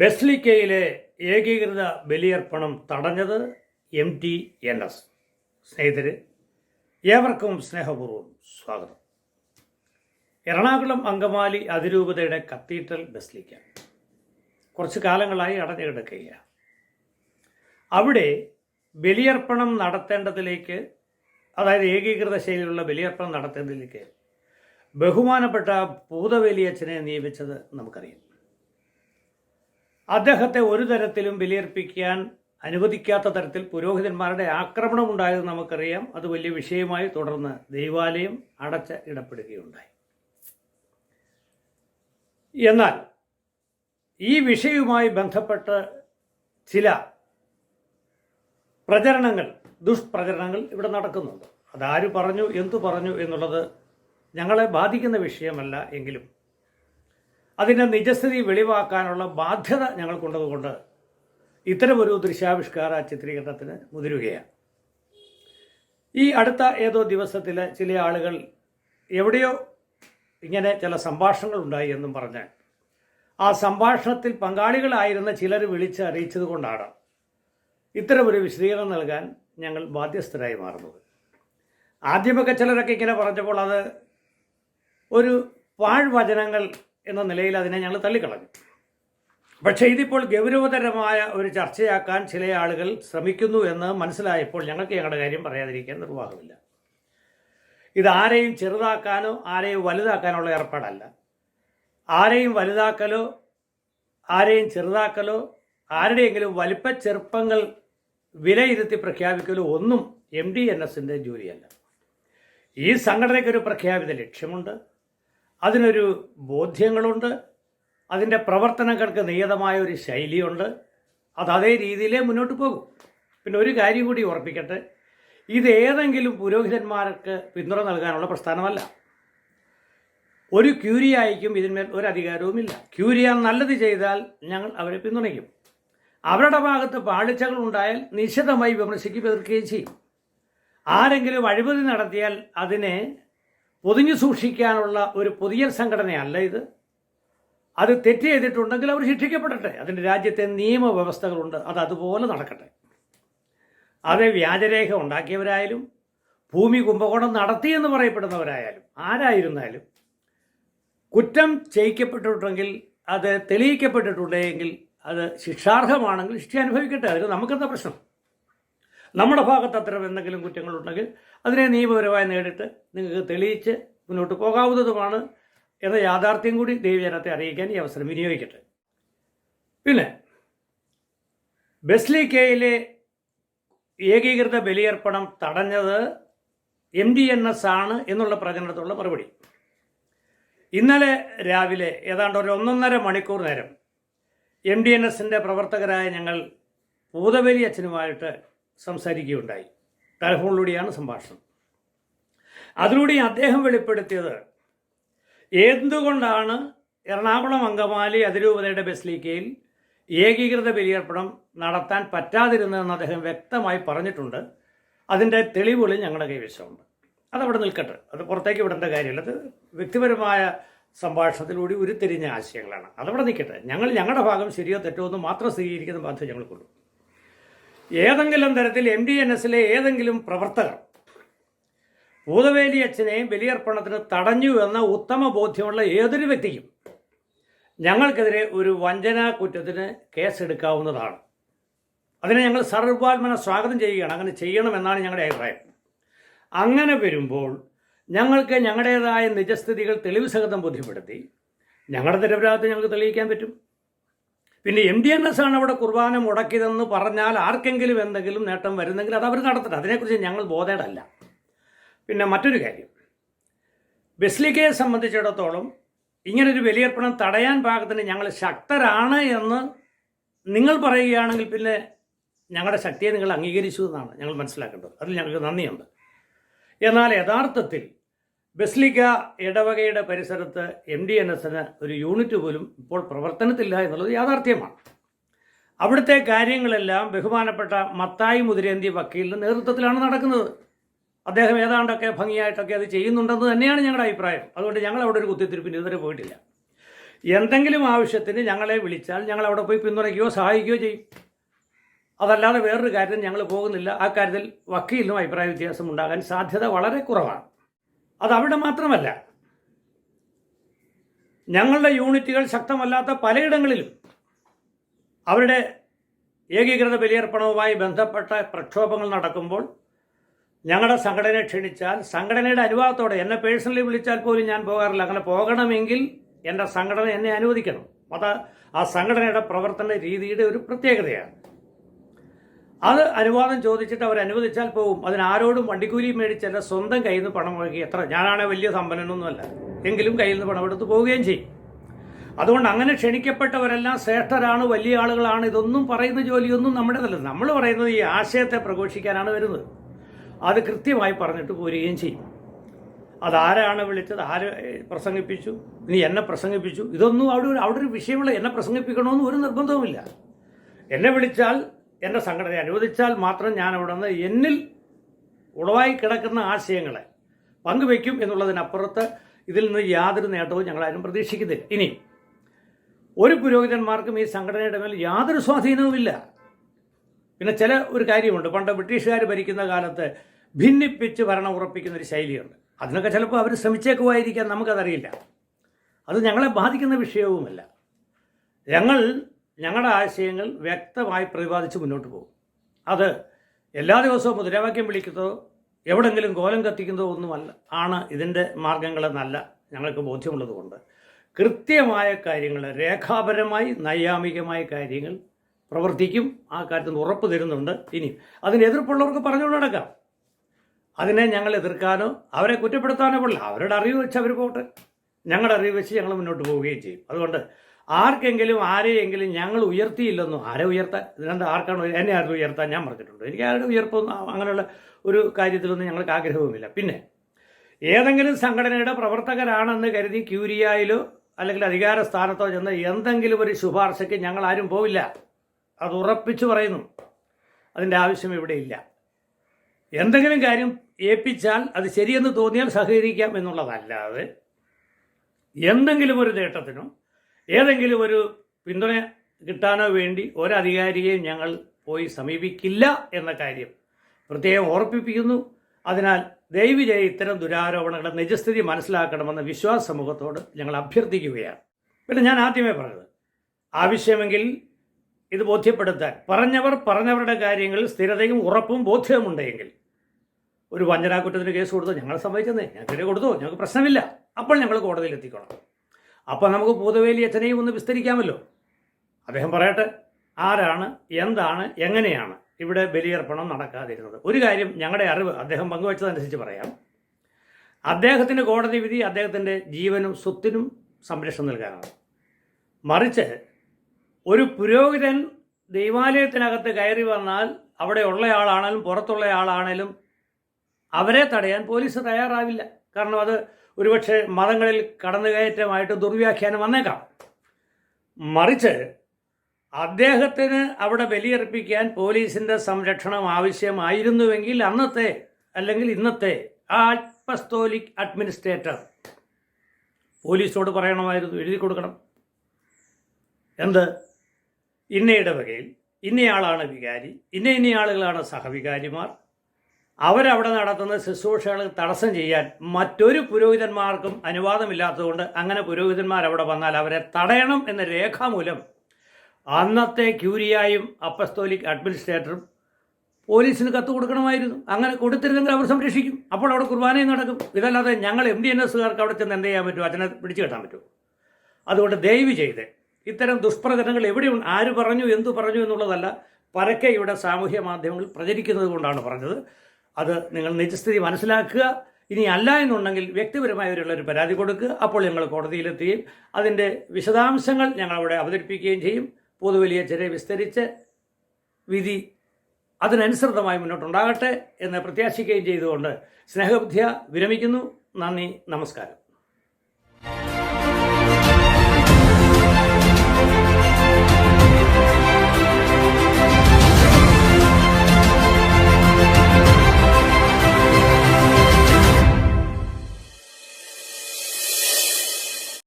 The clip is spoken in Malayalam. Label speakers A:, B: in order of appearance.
A: ബെസ്ലിക്കയിലെ ഏകീകൃത ബലിയർപ്പണം തടഞ്ഞത് എം ടി എൻ എസ്. സ്നേഹിതര് ഏവർക്കും സ്നേഹപൂർവം സ്വാഗതം. എറണാകുളം അങ്കമാലി അതിരൂപതയുടെ കത്തീഡ്രൽ ബെസ്ലിക്ക കുറച്ച് കാലങ്ങളായി അടഞ്ഞു കിടക്കുകയാണ് അവിടെ ബലിയർപ്പണം നടത്തേണ്ടതിലേക്ക് അതായത് ഏകീകൃത ശൈലിയിലുള്ള ബലിയർപ്പണം നടത്തേണ്ടതിലേക്ക് ബഹുമാനപ്പെട്ട പൂതവേലിയച്ഛനെ നിയമിച്ചത് നമുക്കറിയാം. അദ്ദേഹത്തെ ഒരു തരത്തിലും വിലയിർപ്പിക്കാൻ അനുവദിക്കാത്ത തരത്തിൽ പുരോഹിതന്മാരുടെ ആക്രമണം ഉണ്ടായത് നമുക്കറിയാം. അത് വലിയ വിഷയമായി തുടർന്ന് ദൈവാലയം അടച്ച് ഇടപെടുകയുണ്ടായി എന്നാൽ ഈ വിഷയവുമായി ബന്ധപ്പെട്ട് ചില പ്രചരണങ്ങൾ ദുഷ്പ്രചരണങ്ങൾ ഇവിടെ നടക്കുന്നുണ്ട്. അതാര് പറഞ്ഞു എന്തു പറഞ്ഞു എന്നുള്ളത് ഞങ്ങളെ ബാധിക്കുന്ന വിഷയമല്ല എങ്കിലും അതിന്റെ നിജസ്ഥിതി വെളിവാക്കാനുള്ള ബാധ്യത ഞങ്ങൾക്കുള്ളതുകൊണ്ട് ഇത്തരമൊരു ദൃശ്യാവിഷ്കാര ചിത്രീകരണത്തിന് മുതിരുകയാണ്. ഈ അടുത്ത ഏതോ ദിവസത്തിൽ ചില ആളുകൾ എവിടെയോ ഇങ്ങനെ ചില സംഭാഷണങ്ങൾ ഉണ്ടായി എന്നും പറഞ്ഞ് ആ സംഭാഷണത്തിൽ പങ്കാളികളായിരുന്ന ചിലർ വിളിച്ച് അറിയിച്ചത് കൊണ്ടാണ്. ഇത്തരമൊരു വിശദീകരണം നൽകാൻ ഞങ്ങൾ ബാധ്യസ്ഥരായി മാറുന്നത്. ആദ്യമൊക്കെ ചിലരൊക്കെ ഇങ്ങനെ പറഞ്ഞപ്പോൾ അത് ഒരു പാഴ്വചനങ്ങൾ എന്ന നിലയിൽ അതിനെ ഞങ്ങൾ തള്ളിക്കളഞ്ഞു. പക്ഷേ ഇതിപ്പോൾ ഗൗരവതരമായ ഒരു ചർച്ചയാക്കാൻ ചില ആളുകൾ ശ്രമിക്കുന്നു എന്ന് മനസ്സിലായപ്പോൾ ഞങ്ങൾക്ക് ഞങ്ങളുടെ കാര്യം പറയാതിരിക്കാൻ നിർവാഹമില്ല. ഇത് ആരെയും ചെറുതാക്കാനോ ആരെയും വലുതാക്കാനോ ഉള്ള ഏർപ്പാടല്ല. ആരെയും വലുതാക്കലോ ആരെയും ചെറുതാക്കലോ ആരുടെയെങ്കിലും വലിപ്പ ചെറുപ്പങ്ങൾ വിലയിരുത്തി പ്രഖ്യാപിക്കലോ ഒന്നും എം ഡി എൻ എസിന്റെ ജോലിയല്ല. ഈ സംഘടനയ്ക്കൊരു പ്രഖ്യാപിത ലക്ഷ്യമുണ്ട്. അതിനൊരു ബോധ്യങ്ങളുണ്ട് അതിന്റെ പ്രവർത്തനങ്ങൾക്ക് നിയതമായ ഒരു ശൈലിയുണ്ട്. അത് അതേ രീതിയിലേ മുന്നോട്ട് പോകും. പിന്നെ ഒരു കാര്യം കൂടി ഉറപ്പിക്കട്ടെ ഇത് ഏതെങ്കിലും പുരോഹിതന്മാർക്ക് പിന്തുണ നൽകാനുള്ള പ്രസ്ഥാനമല്ല. ഒരു ക്യൂരിയായിക്കും ഇതിന്മേൽ ഒരു അധികാരവുമില്ല. ക്യൂരിയ നല്ലത് ചെയ്താൽ ഞങ്ങൾ അവരെ പിന്തുണയ്ക്കും. അവരുടെ ഭാഗത്ത് പാളിച്ചകൾ ഉണ്ടായാൽ നിശിതമായി വിമർശിക്കുകയും എതിർക്കുകയും ചെയ്യും. ആരെങ്കിലും അഴിമതി നടത്തിയാൽ അതിനെ പൊതിഞ്ഞു സൂക്ഷിക്കാനുള്ള ഒരു പുതിയ സംഘടനയല്ല ഇത്. അത് തെറ്റ് ചെയ്തിട്ടുണ്ടെങ്കിൽ അവർ ശിക്ഷിക്കപ്പെടട്ടെ. അതിന്റെ രാജ്യത്തെ നിയമവ്യവസ്ഥകളുണ്ട്. അത് അതുപോലെ നടക്കട്ടെ. അത് വ്യാജരേഖ ഉണ്ടാക്കിയവരായാലും ഭൂമി കുംഭകോണം നടത്തിയെന്ന് പറയപ്പെടുന്നവരായാലും ആരായിരുന്നാലും കുറ്റം ചെയ്യിക്കപ്പെട്ടിട്ടുണ്ടെങ്കിൽ അത് തെളിയിക്കപ്പെട്ടിട്ടുണ്ടെങ്കിൽ അത് ശിക്ഷാർഹമാണെങ്കിൽ ശിക്ഷ അനുഭവിക്കട്ടെ. അതിന് നമുക്കെന്താ പ്രശ്നം? നമ്മുടെ ഭാഗത്ത് അത്തരം എന്തെങ്കിലും കുറ്റങ്ങളുണ്ടെങ്കിൽ അതിനെ നിയമപരമായി നേരിട്ട് നിങ്ങൾക്ക് തെളിയിച്ച് മുന്നോട്ട് പോകാവുന്നതുമാണ് എന്ന യാഥാർത്ഥ്യം കൂടി ദേവജനത്തെ അറിയിക്കാൻ ഈ അവസരം വിനിയോഗിക്കട്ടെ. പിന്നെ ബെസ്ലിക്കയിലെ ഏകീകൃത ബലിയർപ്പണം തടഞ്ഞത് എം ഡി എൻ എസ് ആണ് എന്നുള്ള പ്രചരണത്തിലുള്ള മറുപടി. ഇന്നലെ രാവിലെ ഏതാണ്ട് ഒരു ഒന്നൊന്നര മണിക്കൂർ നേരം എം ഡി എൻ എസിന്റെ പ്രവർത്തകരായ ഞങ്ങൾ പൂതബലി അച്ഛനുമായിട്ട് സംസാരിക്കുകയുണ്ടായി. ടെലിഫോണിലൂടെയാണ് സംഭാഷണം. അതിലൂടെ അദ്ദേഹം വെളിപ്പെടുത്തിയത് എന്തുകൊണ്ടാണ് എറണാകുളം അങ്കമാലി അതിരൂപതയുടെ ബസ്ലിക്കയിൽ ഏകീകൃത ബലിയർപ്പണം നടത്താൻ പറ്റാതിരുന്നതെന്ന് അദ്ദേഹം വ്യക്തമായി പറഞ്ഞിട്ടുണ്ട്. അതിന്റെ തെളിവുകൾ ഞങ്ങളുടെ കൈവശമുണ്ട്. അതവിടെ നിൽക്കട്ടെ. അത് പുറത്തേക്ക് വിടേണ്ട കാര്യമില്ല. അത് വ്യക്തിപരമായ സംഭാഷണത്തിലൂടെ ഉരുത്തിരിഞ്ഞ ആശയങ്ങളാണ്. അതവിടെ നിൽക്കട്ടെ. ഞങ്ങൾ ഞങ്ങളുടെ ഭാഗം ശരിയോ തെറ്റോ എന്ന് മാത്രം സ്ഥിരീകരിക്കുന്ന ബാധ്യത ഞങ്ങൾക്കുള്ളൂ ഏതെങ്കിലും തരത്തിൽ എം ഡി എൻ എസിലെ ഏതെങ്കിലും പ്രവർത്തകർ ഭൂതവേലി അച്ഛനെ ബലിയർപ്പണത്തിന് തടഞ്ഞു എന്ന ഉത്തമ ബോധ്യമുള്ള ഏതൊരു വ്യക്തിക്കും ഞങ്ങൾക്കെതിരെ ഒരു വഞ്ചനാ കുറ്റത്തിന് കേസെടുക്കാവുന്നതാണ്. അതിനെ ഞങ്ങൾ സർവാത്മന സ്വാഗതം ചെയ്യുകയാണ്. അങ്ങനെ ചെയ്യണമെന്നാണ് ഞങ്ങളുടെ അഭിപ്രായം. അങ്ങനെ വരുമ്പോൾ ഞങ്ങൾക്ക് ഞങ്ങളുടേതായ നിജസ്ഥിതികൾ തെളിവ് സഹിതം ബോധ്യപ്പെടുത്തി ഞങ്ങളുടെ നിരപരാധത്തെ ഞങ്ങൾക്ക് തെളിയിക്കാൻ പറ്റും. പിന്നെ എം ഡി എൻ എസ് ആണ് അവിടെ കുർബാന മുടക്കിയതെന്ന് പറഞ്ഞാൽ ആർക്കെങ്കിലും എന്തെങ്കിലും നേട്ടം വരുന്നെങ്കിൽ അത് അവർ നടത്തട്ടെ അതിനെക്കുറിച്ച് ഞങ്ങൾ ബോധേടല്ല. പിന്നെ മറ്റൊരു കാര്യം. ബെസ്ലിക്കയെ സംബന്ധിച്ചിടത്തോളം ഇങ്ങനൊരു ബലിയർപ്പണം തടയാൻ പാകത്തിന് ഞങ്ങൾ ശക്തരാണ് എന്ന് നിങ്ങൾ പറയുകയാണെങ്കിൽ പിന്നെ ഞങ്ങളുടെ ശക്തിയെ നിങ്ങൾ അംഗീകരിച്ചു എന്നാണ് ഞങ്ങൾ മനസ്സിലാക്കേണ്ടത്. അതിൽ ഞങ്ങൾക്ക് നന്ദിയുണ്ട്. എന്നാൽ യഥാർത്ഥത്തിൽ ബസ്ലിക്ക ഇടവകയുടെ പരിസരത്ത് എം ഡി എൻ എസിന് ഒരു യൂണിറ്റ് പോലും ഇപ്പോൾ പ്രവർത്തനത്തില്ല എന്നുള്ളത് യാഥാർത്ഥ്യമാണ്. അവിടുത്തെ കാര്യങ്ങളെല്ലാം ബഹുമാനപ്പെട്ട മത്തായി മുതിരേന്തി വക്കീലിന്റെ നേതൃത്വത്തിലാണ് നടക്കുന്നത്. അദ്ദേഹം ഏതാണ്ടൊക്കെ ഭംഗിയായിട്ടൊക്കെ അത് ചെയ്യുന്നുണ്ടെന്ന് തന്നെയാണ് ഞങ്ങളുടെ അഭിപ്രായം. അതുകൊണ്ട് ഞങ്ങൾ അവിടെ ഒരു കുത്തിത്തിരിപ്പിന് ഇതുവരെ പോയിട്ടില്ല. എന്തെങ്കിലും ആവശ്യത്തിന് ഞങ്ങളെ വിളിച്ചാൽ ഞങ്ങൾ അവിടെ പോയി പിന്തുണയ്ക്കുകയോ സഹായിക്കുകയോ ചെയ്യും. അതല്ലാതെ വേറൊരു കാര്യത്തിൽ ഞങ്ങൾ പോകുന്നില്ല. ആ കാര്യത്തിൽ വക്കീലിനും അഭിപ്രായ വ്യത്യാസം ഉണ്ടാകാൻ സാധ്യത വളരെ കുറവാണ്. അത് അവിടെ മാത്രമല്ല. ഞങ്ങളുടെ യൂണിറ്റുകൾ ശക്തമല്ലാത്ത പലയിടങ്ങളിലും അവരുടെ ഏകീകൃത ബലിയർപ്പണവുമായി ബന്ധപ്പെട്ട പ്രക്ഷോഭങ്ങൾ നടക്കുമ്പോൾ ഞങ്ങളുടെ സംഘടനയെ ക്ഷണിച്ചാൽ സംഘടനയുടെ അനുവാദത്തോടെ എന്നെ പേഴ്സണലി വിളിച്ചാൽ പോലും ഞാൻ പോകാറില്ല. അങ്ങനെ പോകണമെങ്കിൽ എന്റെ സംഘടന എന്നെ അനുവദിക്കണം. അത് ആ സംഘടനയുടെ പ്രവർത്തന രീതിയുടെ ഒരു പ്രത്യേകതയാണ്. അത് അനുവാദം ചോദിച്ചിട്ട് അവർ അനുവദിച്ചാൽ പോകും അതിനാരോടും വണ്ടിക്കൂലി മേടിച്ചല്ല സ്വന്തം കയ്യിൽ നിന്ന് പണം മുഴക്കി എത്ര. ഞാനാണെ വലിയ സമ്പന്നനൊന്നുമല്ല. എങ്കിലും കയ്യിൽ നിന്ന് പണം എടുത്ത് പോവുകയും ചെയ്യും. അതുകൊണ്ട് അങ്ങനെ ക്ഷണിക്കപ്പെട്ടവരെല്ലാം ശ്രേഷ്ഠരാണ് വലിയ ആളുകളാണ്. ഇതൊന്നും പറയുന്ന ജോലിയൊന്നും നമ്മുടേതല്ല നമ്മൾ പറയുന്നത് ഈ ആശയത്തെ പ്രഘോഷിക്കാനാണ് വരുന്നത്. അത് കൃത്യമായി പറഞ്ഞിട്ട് പോരുകയും ചെയ്യും. അതാരാണ് വിളിച്ചത്? ആര് പ്രസംഗിപ്പിച്ചു? നീ എന്നെ പ്രസംഗിപ്പിച്ചു? ഇതൊന്നും അവിടെ അവിടെ ഒരു വിഷയമുള്ള എന്നെ പ്രസംഗിപ്പിക്കണമെന്ന് ഒരു നിർബന്ധവുമില്ല. എന്നെ വിളിച്ചാൽ എന്റെ സംഘടന അനുവദിച്ചാൽ മാത്രം ഞാൻ അവിടെ നിന്ന് എന്നിൽ ഉളവായി കിടക്കുന്ന ആശയങ്ങളെ പങ്കുവയ്ക്കും എന്നുള്ളതിനപ്പുറത്ത് ഇതിൽ നിന്ന് യാതൊരു നേട്ടവും ഞങ്ങളാരും പ്രതീക്ഷിക്കുന്നില്ല. ഇനി ഒരു പുരോഹിതന്മാർക്കും ഈ സംഘടനയുടെ മേൽ യാതൊരു സ്വാധീനവുമില്ല. പിന്നെ ചില ഒരു കാര്യമുണ്ട്. പണ്ട് ബ്രിട്ടീഷുകാർ ഭരിക്കുന്ന കാലത്ത് ഭിന്നിപ്പിച്ച് ഭരണം ഉറപ്പിക്കുന്ന ഒരു ശൈലിയുണ്ട്. അതിനൊക്കെ ചിലപ്പോൾ അവർ ശ്രമിച്ചേക്കുമായിരിക്കാം നമുക്കതറിയില്ല. അത് ഞങ്ങളെ ബാധിക്കുന്ന വിഷയവുമല്ല. ഞങ്ങൾ ഞങ്ങളുടെ ആശയങ്ങൾ വ്യക്തമായി പ്രതിപാദിച്ച് മുന്നോട്ട് പോകും. അത് എല്ലാ ദിവസവും മുദ്രാവാക്യം വിളിക്കുന്നതോ എവിടെങ്കിലും കോലം കത്തിക്കുന്നതോ ഒന്നുമല്ല ആണ് ഇതിന്റെ മാർഗങ്ങളെന്നല്ല ഞങ്ങൾക്ക് ബോധ്യമുള്ളതുകൊണ്ട് കൃത്യമായ കാര്യങ്ങൾ രേഖാപരമായി നൈയാമികമായ കാര്യങ്ങൾ പ്രവർത്തിക്കും ആ കാര്യത്തിൽ ഉറപ്പ് തരുന്നുണ്ട് ഇനി. അതിന് എതിർപ്പുള്ളവർക്ക് പറഞ്ഞുകൊണ്ട് നടക്കാം. അതിനെ ഞങ്ങൾ എതിർക്കാനോ അവരെ കുറ്റപ്പെടുത്താനോ പാടില്ല അവരുടെ അറിവ് വെച്ച് അവർ പോകട്ടെ ഞങ്ങളുടെ അറിവ് വെച്ച് ഞങ്ങൾ മുന്നോട്ട് പോവുകയും ചെയ്യും. അതുകൊണ്ട് ആർക്കെങ്കിലും ആരെയെങ്കിലും ഞങ്ങൾ ഉയർത്തിയില്ലെന്നോ ആരെ ഉയർത്താൻ ഇതിനെന്താ ആർക്കാണ് എന്നെ ആരും ഉയർത്താൻ ഞാൻ പറഞ്ഞിട്ടുണ്ട്. എനിക്ക് ആരുടെ ഉയർപ്പൊന്നും അങ്ങനെയുള്ള ഒരു കാര്യത്തിലൊന്നും ഞങ്ങൾക്ക് ആഗ്രഹവുമില്ല. പിന്നെ ഏതെങ്കിലും സംഘടനയുടെ പ്രവർത്തകരാണെന്ന് കരുതി ക്യൂരിയായാലോ അല്ലെങ്കിൽ അധികാര സ്ഥാനത്തോ ചെന്ന എന്തെങ്കിലും ഒരു ശുപാർശയ്ക്ക് ഞങ്ങൾ ആരും പോവില്ല. അത് ഉറപ്പിച്ചു പറയുന്നു. അതിന്റെ ആവശ്യം ഇവിടെ ഇല്ല. എന്തെങ്കിലും കാര്യം ഏൽപ്പിച്ചാൽ അത് ശരിയെന്ന് തോന്നിയാൽ സഹകരിക്കാം എന്നുള്ളതല്ലാതെ എന്തെങ്കിലും ഒരു നേട്ടത്തിനോ ഏതെങ്കിലും ഒരു പിന്തുണ കിട്ടാനോ വേണ്ടി ഒരധികാരിയെയും ഞങ്ങൾ പോയി സമീപിക്കില്ല എന്ന കാര്യം പ്രത്യേകം ഓർപ്പിപ്പിക്കുന്നു അതിനാൽ ദൈവിജയ ഇത്തരം ദുരാരോപണങ്ങളുടെ നിജസ്ഥിതി മനസ്സിലാക്കണമെന്ന് വിശ്വാസ സമൂഹത്തോട് ഞങ്ങൾ അഭ്യർത്ഥിക്കുകയാണ്. പിന്നെ ഞാൻ ആദ്യമേ പറഞ്ഞത് ആവശ്യമെങ്കിൽ ഇത് ബോധ്യപ്പെടുത്താൻ. പറഞ്ഞവർ പറഞ്ഞവരുടെ കാര്യങ്ങളിൽ സ്ഥിരതയും ഉറപ്പും ബോധ്യവുമുണ്ടെങ്കിൽ ഒരു വഞ്ചനാക്കുറ്റത്തിന് കേസ് കൊടുത്തു ഞങ്ങൾ സമ്മതിച്ചെന്നേ ഞങ്ങൾക്ക് കൊടുത്തു ഞങ്ങൾക്ക് പ്രശ്നമില്ല. അപ്പോൾ ഞങ്ങൾ കോടതിയിൽ എത്തിക്കണം. അപ്പോൾ നമുക്ക് പൂതവേലി അച്ഛനെയും ഒന്ന് വിസ്തരിക്കാമല്ലോ. അദ്ദേഹം പറയട്ടെ ആരാണ് എന്താണ് എങ്ങനെയാണ് ഇവിടെ ബലിയർപ്പണം നടക്കാതിരുന്നത്? ഒരു കാര്യം ഞങ്ങളുടെ അറിവ് അദ്ദേഹം പങ്കുവച്ചതനുസരിച്ച് പറയാം. അദ്ദേഹത്തിന്റെ കോടതി വിധി അദ്ദേഹത്തിന്റെ ജീവനും സ്വത്തിനും സംരക്ഷണം നൽകാനാണ്. മറിച്ച് ഒരു പുരോഹിതൻ ദൈവാലയത്തിനകത്ത് കയറി വന്നാൽ അവിടെ ഉള്ളയാളാണേലും പുറത്തുള്ള ആളാണേലും അവരെ തടയാൻ പോലീസ് തയ്യാറാവില്ല. കാരണം അത് ഒരുപക്ഷെ മതങ്ങളിൽ കടന്നുകയറ്റമായിട്ട് ദുർവ്യാഖ്യാനം വന്നേക്കാം. മറിച്ച് അദ്ദേഹത്തിന് അവിടെ ബലിയർപ്പിക്കാൻ പോലീസിന്റെ സംരക്ഷണം ആവശ്യമായിരുന്നുവെങ്കിൽ അന്നത്തെ അല്ലെങ്കിൽ ഇന്നത്തെ ആൽപ്പസ്തോലിക് അഡ്മിനിസ്ട്രേറ്റർ പോലീസോട് പറയണമായിരുന്നു എഴുതി കൊടുക്കണം. എന്ത്? ഇന്ന ഇടവകയിൽ ഇന്നയാളാണ് വികാരി ഇന്ന ഇന്ന ആളുകളാണ് സഹവികാരിമാർ അവരവിടെ നടത്തുന്ന ശുശ്രൂഷകൾ തടസ്സം ചെയ്യാൻ മറ്റൊരു പുരോഹിതന്മാർക്കും അനുവാദമില്ലാത്തതുകൊണ്ട് അങ്ങനെ പുരോഹിതന്മാർ അവിടെ വന്നാൽ അവരെ തടയണം എന്ന രേഖാമൂലം അന്നത്തെ ക്യൂരിയായും അപ്പസ്തോലിക് അഡ്മിനിസ്ട്രേറ്ററും പോലീസിന് കത്ത് കൊടുക്കണമായിരുന്നു. അങ്ങനെ കൊടുത്തിരുന്നെങ്കിൽ അവർ സംരക്ഷിക്കും. അപ്പോൾ അവിടെ കുർബാനയും നടക്കും. ഇതല്ലാതെ ഞങ്ങൾ എം ഡി എൻ എസുകാർക്ക് അവിടെ ചെന്ന് എന്ത് ചെയ്യാൻ പറ്റുമോ അതിനെ പിടിച്ചു കെട്ടാൻ പറ്റുമോ? അതുകൊണ്ട് ദയവ് ചെയ്ത് ഇത്തരം ദുഷ്പ്രചരണങ്ങൾ എവിടെ ആര് പറഞ്ഞു എന്തു പറഞ്ഞു എന്നുള്ളതല്ല പരക്കെ ഇവിടെ സാമൂഹ്യ മാധ്യമങ്ങളിൽ പ്രചരിക്കുന്നത് കൊണ്ടാണ് പറഞ്ഞത്. അത് നിങ്ങൾ നിജസ്ഥിതി മനസ്സിലാക്കുക. ഇനി അല്ല എന്നുണ്ടെങ്കിൽ വ്യക്തിപരമായവരുള്ള ഒരു പരാതി കൊടുക്കുക. അപ്പോൾ ഞങ്ങൾ കോടതിയിലെത്തുകയും അതിന്റെ വിശദാംശങ്ങൾ ഞങ്ങൾ അവിടെ അവതരിപ്പിക്കുകയും ചെയ്യും. പൊതുവലിയ ചെറിയ വിസ്തരിച്ച് വിധി അതിനനുസൃതമായി മുന്നോട്ടുണ്ടാകട്ടെ എന്ന് പ്രത്യാശിക്കുകയും ചെയ്തുകൊണ്ട് സ്നേഹബുദ്ധിയ വിരമിക്കുന്നു. നന്ദി നമസ്കാരം.